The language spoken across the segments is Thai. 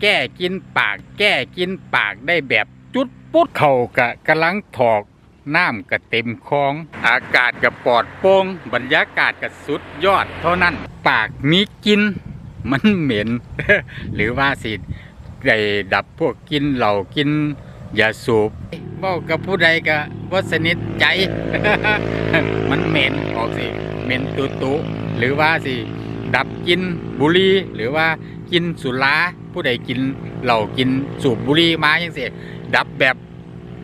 แก้กินปาก แก้กินปากได้แบบจุดปุ๊ดเข่ากะกำลังถอกน้ำก็เต็มคลอง อากาศก็ปลอดโปร่งบรรยากาศก็สุดยอดเท่านั้น ปากมีกินมันเหม็น หรือว่าสิได้ดับพวกกินเหล่ากินยาสูบเว้ากับผู้ใดก็บ่สนิทใจ มันเหม็นออกสิเหม็นตุตุหรือว่าสิ ดับกินบุหรี่หรือว่ากินสุราผู้ใดกินเหล่ากินสูบบุหรี่มาอย่างเสียดับแบบ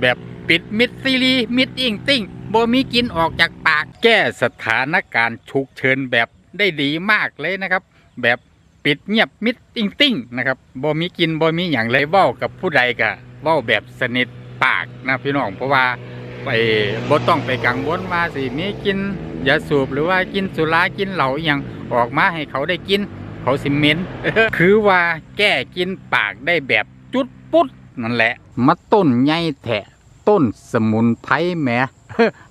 แบบปิดมิดซีรีส์มิดอิงติ้งบ่มีกินออกจากปากแก้สถานการณ์ฉุกเฉินแบบได้ดีมากเลยนะครับ แบบปิดเงียบมิดอิงติ้งนะครับบ่มีกินบ่มีอย่างเลเว้ากับผู้ใดก็เว้าแบบสนิทปากนะพี่น้องเพราะว่าไปบ่ต้องไปกังวลว่าสิมีกินยาสูบหรือว่ากินสุรากินเหล้าอย่าง ออกมาให้เขาได้กิน เขาสิเหม็นคือว่าแก้กินปากได้แบบจุดปุ๊ดนั่นแหละ มาต้นใหญ่แถะต้นสมุนไพรแหม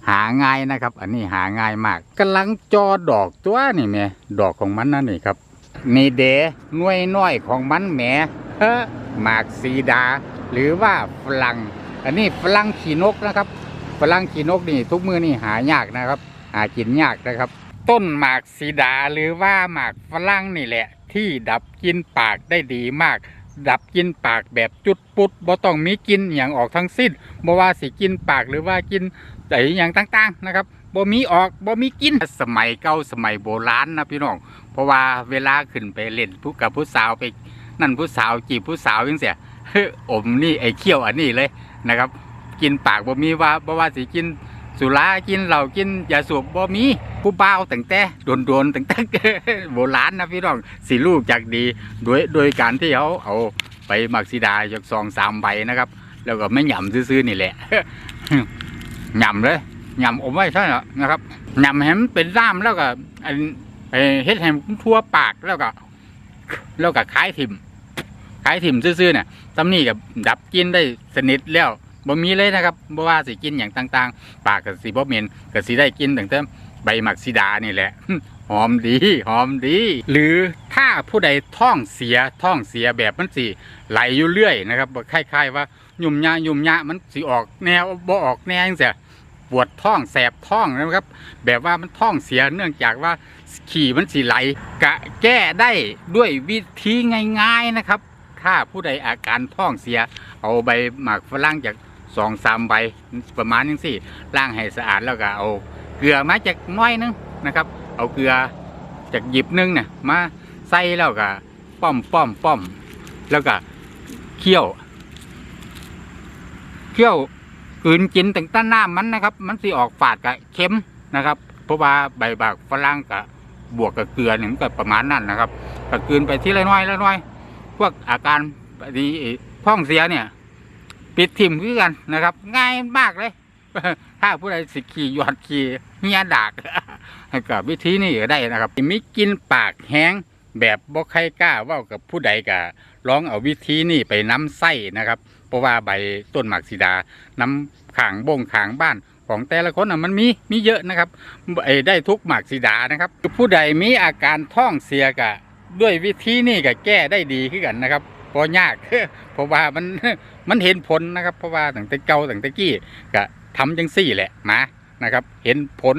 หาง่ายนะครับ อันนี้หาง่ายมากกำลังจอดอกตัวนี่แหม่ดอกของมันนั่นนี่ครับนี่เดหน่วยน้อยของมันแหมเฮ้อหมากซีดา หรือว่าฝรั่งอันนี้ฝรั่งขี่นกนะครับฝรั่งขี่นกนี่ทุกมือนี่หายากนะครับ หากินยากนะครับ ต้นหมากซีดาหรือว่าหมากฝรั่งนี่แหละ ที่ดับกินปากได้ดีมาก ดับกินปากแบบจุดปุดบ่ต้องมีกินอย่างออกทั้งสิ้นบ่ว่าสิกินปากหรือว่ากินไออย่างต่างๆนะครับบ่มีออกบ่มีกินสมัยเก่าสมัยโบราณนะพี่น้องเพราะว่าเวลาขึ้นไปเล่นผู้กับผู้สาวไปนั่นผู้สาวจีบผู้สาวยังเสียอมนี่ไอ้เขี้ยวอันนี้เลยนะครับ กินปากบ่มีว่าบ่ว่าสิกิน สุรากินเหล้ากินยาสูบบ่มีผู้บ่าวตั้งแต่โดนๆตั้งแต่โบราณนะพี่น้องสิลูกจากดีโดยโดยการที่เขาเอาไปหมักสีดาจากซองสามใบนะครับ แล้วก็ไม่หย่ำซื่อๆนี่แหละหย่ำเลยหย่ำอมไว้ใช่ไหมนะครับหย่ำให้มันเป็นด้ามแล้วก็อันเอ่อเฮ็ดให้มันทั่วปากแล้วก็ แล้วก็คล้ายถิ่มคล้ายถิ่มซื่อๆเนี่ยตำนี่กับดับกินได้สนิทแล้ว บ่มีเลยนะครับบ่ว่าสิกินอย่างต่างๆ ปากกับสีบ่เหม็นกับสีได้กินตั้งแต่ใบหมักสีดานี่แหละหอมดีหอมดี หรือถ้าผู้ใดท้องเสียท้องเสียแบบมันสิไหลอยู่เรื่อยนะครับบ่คล้ายๆว่ายุ่มยะยุ่มยะมันสิออกแนวบ่ออกแนวจังซี่ปวดท้องแสบท้องนะครับ แบบว่ามันท้องเสียเนื่องจากว่าขี่มันสิไหลกะแก้ได้ด้วยวิธีง่าย ๆนะครับ ถ้าผู้ใดอาการท้องเสีย เอาใบหมากฝรั่งจาก สองสามใบประมาณนี้สิล้างให้สะอาดแล้วก็เอาเกลือมาจากน้อยนึงนะครับ เอาเกลือจากหยิบนึงเนี่ยมาใส่แล้วก็ป้อมป้อมป้อมแล้วก็เคี่ยวเคี่ยวกืนกินตั้งแต่น้ำมันนะครับ มันสิออกฝาดกับเค็มนะครับ เพราะว่าใบหมากฝรั่งกับบวกกับเกลือหนึ่งก็ประมาณนั้นนะครับก็กืนไปที่ละน้อยละน้อย พวกอาการดีท้องเสียเนี่ย ปิดทิมคือกันนะครับ ง่ายมากเลย ถ้าผู้ใดสิขี่หยอดขี่เฮียดากกับวิธีนี้ก็ได้นะครับมีกินปากแห้งแบบบ่ใครกล้าว่ากับผู้ใดก็ลองเอาวิธีนี้ไปน้ำไส้นะครับ เพราะว่าใบต้นหมากสีดาน้ำขางบงขางบ้านของแต่ละคนน่ะมันมีมีเยอะนะครับไอ้ได้ทุกหมากสีดานะครับ ผู้ใดมีอาการท้องเสียกะด้วยวิธีนี้ก็แก้ได้ดีขึ้นกันนะครับ พอยากเพราะว่ามันมันเห็นผลนะครับ เพราะว่าตั้งแต่เก่าตั้งแต่กี้ก็ทำจังซี่แหละมานะครับ เห็นผล